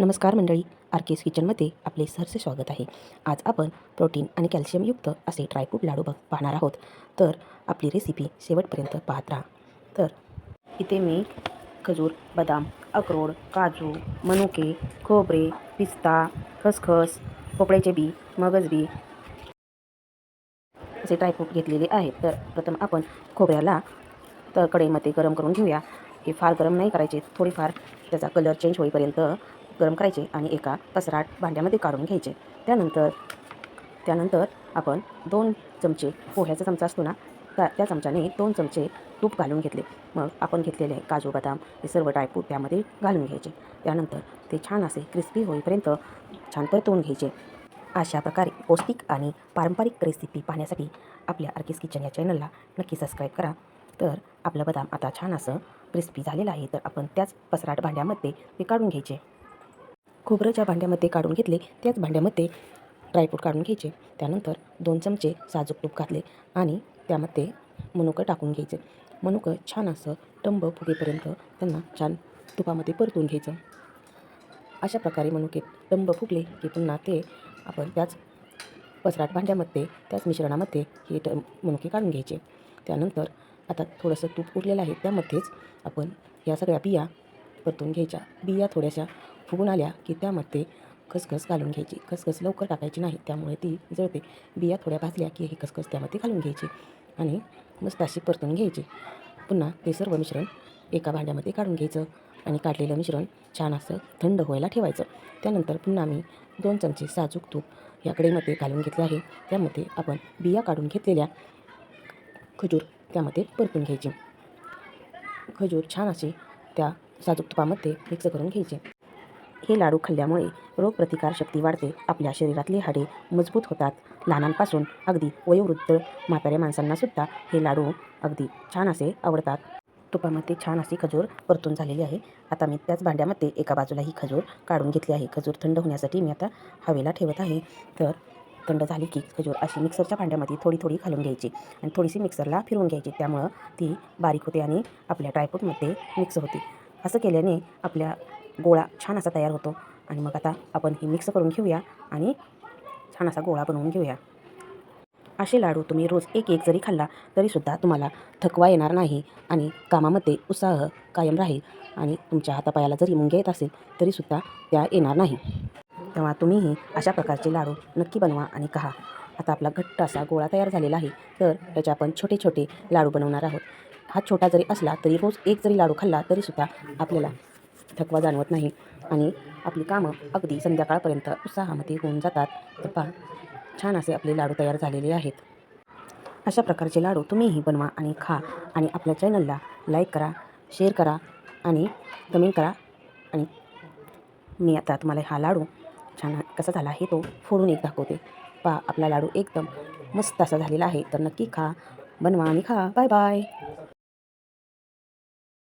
नमस्कार मंडळी आर केस किचनमध्ये आपले सहर्ष स्वागत आहे. आज आपण प्रोटीन आणि कॅल्शियमयुक्त असे ड्रायफ्रूट लाडू बघ पाहणार आहोत. तर आपली रेसिपी शेवटपर्यंत पाहत राहा. तर इथे मी खजूर बदाम अक्रोड काजू मनुके खोबरे पिस्ता खसखस पोपळ्याचे बी मगज बी असे ड्रायफ्रूट घेतलेले आहेत. तर प्रथम आपण खोबऱ्याला तर कढईमध्ये गरम करून घेऊया. हे फार गरम नाही करायचे थोडीफार त्याचा कलर चेंज होईपर्यंत गरम करायचे आणि एका पसराट भांड्यामध्ये काढून घ्यायचे. त्यानंतर त्यानंतर आपण दोन चमचे पोह्याचा चमचा असतो ना त्या त्या चमच्याने दोन चमचे तूप घालून घेतले. मग आपण घेतलेले काजू बदाम हे सर्व ड्रायफ्रूट त्यामध्ये घालून घ्यायचे. त्यानंतर ते छान असे क्रिस्पी होईपर्यंत छान परतवून घ्यायचे. अशा प्रकारे पौष्टिक आणि पारंपरिक रेसिपी पाहण्यासाठी आपल्या आर्किस किचन या चॅनलला नक्की सबस्क्राईब करा. तर आपलं बदाम आता छान असं क्रिस्पी झालेलं आहे तर आपण त्याच पसराट भांड्यामध्ये ते काढून घ्यायचे. खोबरं ज्या भांड्यामध्ये काढून घेतले. त्याच भांड्यामध्ये ड्रायफ्रूट काढून घ्यायचे. त्यानंतर दोन चमचे साजूक तूप घातले आणि त्यामध्ये मनुकं टाकून घ्यायचे. मनुकं छान असं टंब फुगेपर्यंत त्यांना छान तुपामध्ये परतून घ्यायचं. अशा प्रकारे मनुके टंब फुगले की पुन्हा ते आपण त्याच पसराट भांड्यामध्ये त्याच मिश्रणामध्ये हे ट मनुके काढून घ्यायचे. त्यानंतर आता थोडंसं तूप उरलेलं आहे. त्यामध्येच आपण या सगळ्या बिया परतून घ्यायच्या. बिया थोड्याशा फुगून आल्या की त्यामध्ये खसखस घालून घ्यायची. खसखस लवकर टाकायची नाही त्यामुळे ती जळते. बिया थोड्या भाजल्या की ही खसखस त्यामध्ये घालून घ्यायची आणि मस्त अशी परतून घ्यायची. पुन्हा ते सर्व मिश्रण एका भांड्यामध्ये काढून घ्यायचं आणि काढलेलं मिश्रण छान असं थंड व्हायला ठेवायचं. त्यानंतर पुन्हा मी दोन चमचे साजूक तूप या कडेमध्ये घालून घेतलं आहे. त्यामध्ये आपण बिया काढून घेतलेल्या खजूर त्यामध्ये परतून घ्यायची. खजूर छान असे त्या साजूक तुपामध्ये मिक्स करून घ्यायचे. हे लाडू खाल्ल्यामुळे रोगप्रतिकारशक्ती वाढते. आपल्या शरीरातली हाडे मजबूत होतात. लहानांपासून अगदी वयोवृद्ध म्हाताऱ्या माणसांनासुद्धा हे लाडू अगदी छान असे आवडतात. तुपामध्ये छान अशी खजूर परतून झालेली आहे. आता मी त्याच भांड्यामध्ये एका बाजूला ही खजूर काढून घेतली आहे. खजूर थंड होण्यासाठी मी आता हवेला ठेवत आहे. तर थंड झाली की खजूर अशी मिक्सरच्या भांड्यामध्ये थोडी थोडी घालून घ्यायची आणि थोडीशी मिक्सरला फिरवून घ्यायची. त्यामुळं ती बारीक होते आणि आपल्या ड्रायफ्रूटमध्ये मिक्स होते. असं केल्याने आपल्या गोळा छान असा तयार होतो. आणि मग आता आपण ही मिक्स करून घेऊया आणि छान असा गोळा बनवून घेऊया. असे लाडू तुम्ही रोज एक एक जरी खाल्ला तरीसुद्धा तुम्हाला थकवा येणार नाही आणि कामामध्ये उत्साह कायम राहील आणि तुमच्या हातापायाला जरी मुंग्या येत असेल तरीसुद्धा त्या येणार नाही. तेव्हा तुम्हीही अशा प्रकारचे लाडू नक्की बनवा आणि खा. आता आपला घट्ट असा गोळा तयार झालेला आहे तर त्याचे आपण छोटे छोटे लाडू बनवणार आहोत. हा छोटा जरी असला तरी रोज एक जरी लाडू खाल्ला तरीसुद्धा आपल्याला थकवा जाणवत नाही आणि आपली कामं अगदी संध्याकाळपर्यंत उत्साहामध्ये होऊन जातात. तर पहा छान असे आपले लाडू तयार झालेले आहेत. अशा प्रकारचे लाडू तुम्हीही बनवा आणि खा आणि आपल्या चॅनलला लाईक करा शेअर करा आणि कमेंट करा. आणि मी आता तुम्हाला हा लाडू छान कसा झाला हे तो फोडून एक दाखवते. पहा आपला लाडू एकदम मस्त असा झालेला आहे. तर नक्की खा बनवा आणि खा. Bye bye.